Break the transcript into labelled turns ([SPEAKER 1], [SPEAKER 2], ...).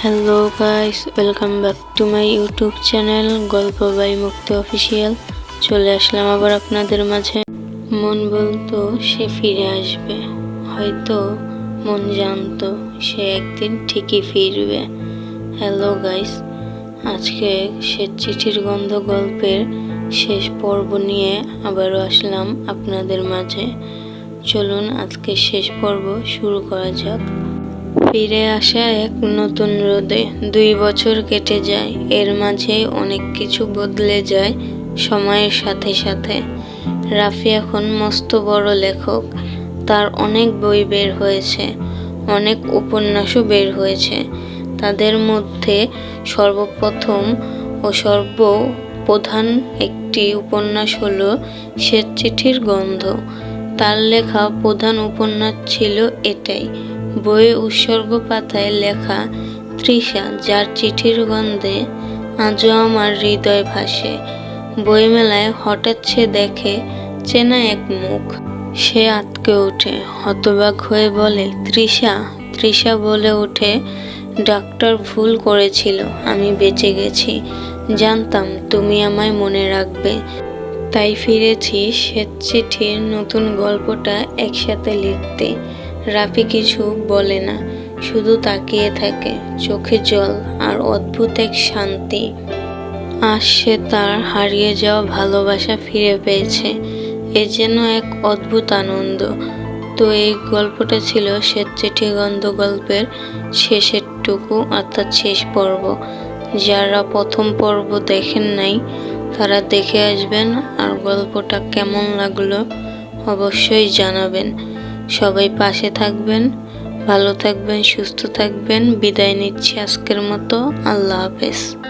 [SPEAKER 1] Hello guys welcome back to my YouTube channel গল্প by Mukti official চলে আসলাম আবার আপনাদের মাঝে। মন বলতো সে ফিরে আসবে। হয়তো মন জানতো সে একদিন ঠিকই ফিরবে। হ্যালো গাইস আজকে সে চিঠির গন্ধ গল্পের শেষ পর্ব নিয়ে আবারও আসলাম আপনাদের মাঝে। চলুন আজকে শেষ পর্ব শুরু করা যাক। ফিরে আসা এক নতুন রোদে দুই বছর কেটে যায়। এর মাঝে অনেক কিছু বদলে যায় সময়ের সাথে সাথে। রাফি এখন মস্ত বড় লেখক। তার অনেক বই বের হয়েছে, অনেক উপন্যাসও বের হয়েছে। তাদের মধ্যে সর্বপ্রথম ও সর্ব প্রধান একটি উপন্যাস হলো সে চিঠির গন্ধ। তার লেখা প্রধান উপন্যাস ছিল এটাই। বইয়ে উৎসর্গ পাতায় লেখা তৃষা, যার চিঠির গন্ধে আজও আমার হৃদয় ভাসে। বইমেলায় হঠাৎ সে দেখে, চেনা এক মুখ। সে আটকে ওঠে, হতবাক হয়ে বলে, তৃষা তৃষা বলে ওঠে, ডাক্তার ভুল করেছিল, আমি বেঁচে গেছি। জানতাম তুমি আমায় মনে রাখবে। তাই ফিরেছি শ্বেত চিঠির নতুন গল্পটা একসাথে লিখতে। রাফি কিছু বলে না, শুধু তাকিয়ে থাকে চোখে জল আর অদ্ভুত এক শান্তি। আজ সে তার হারিয়ে যাওয়া ভালোবাসা ফিরে পেয়েছে, এ যেন এক অদ্ভুত আনন্দ। তো এই গল্পটা ছিল শ্বেত চিঠি গন্ধ গল্পের শেষের টুকু অর্থাৎ শেষ পর্ব। যারা প্রথম পর্ব দেখেন নাই তারা দেখে আসবেন আর গল্পটা কেমন লাগল অবশ্যই জানাবেন। সবাই পাশে থাকবেন, ভালো থাকবেন, সুস্থ থাকবেন। বিদায় নিচ্ছি আজকের মতো। আল্লাহ হাফেজ।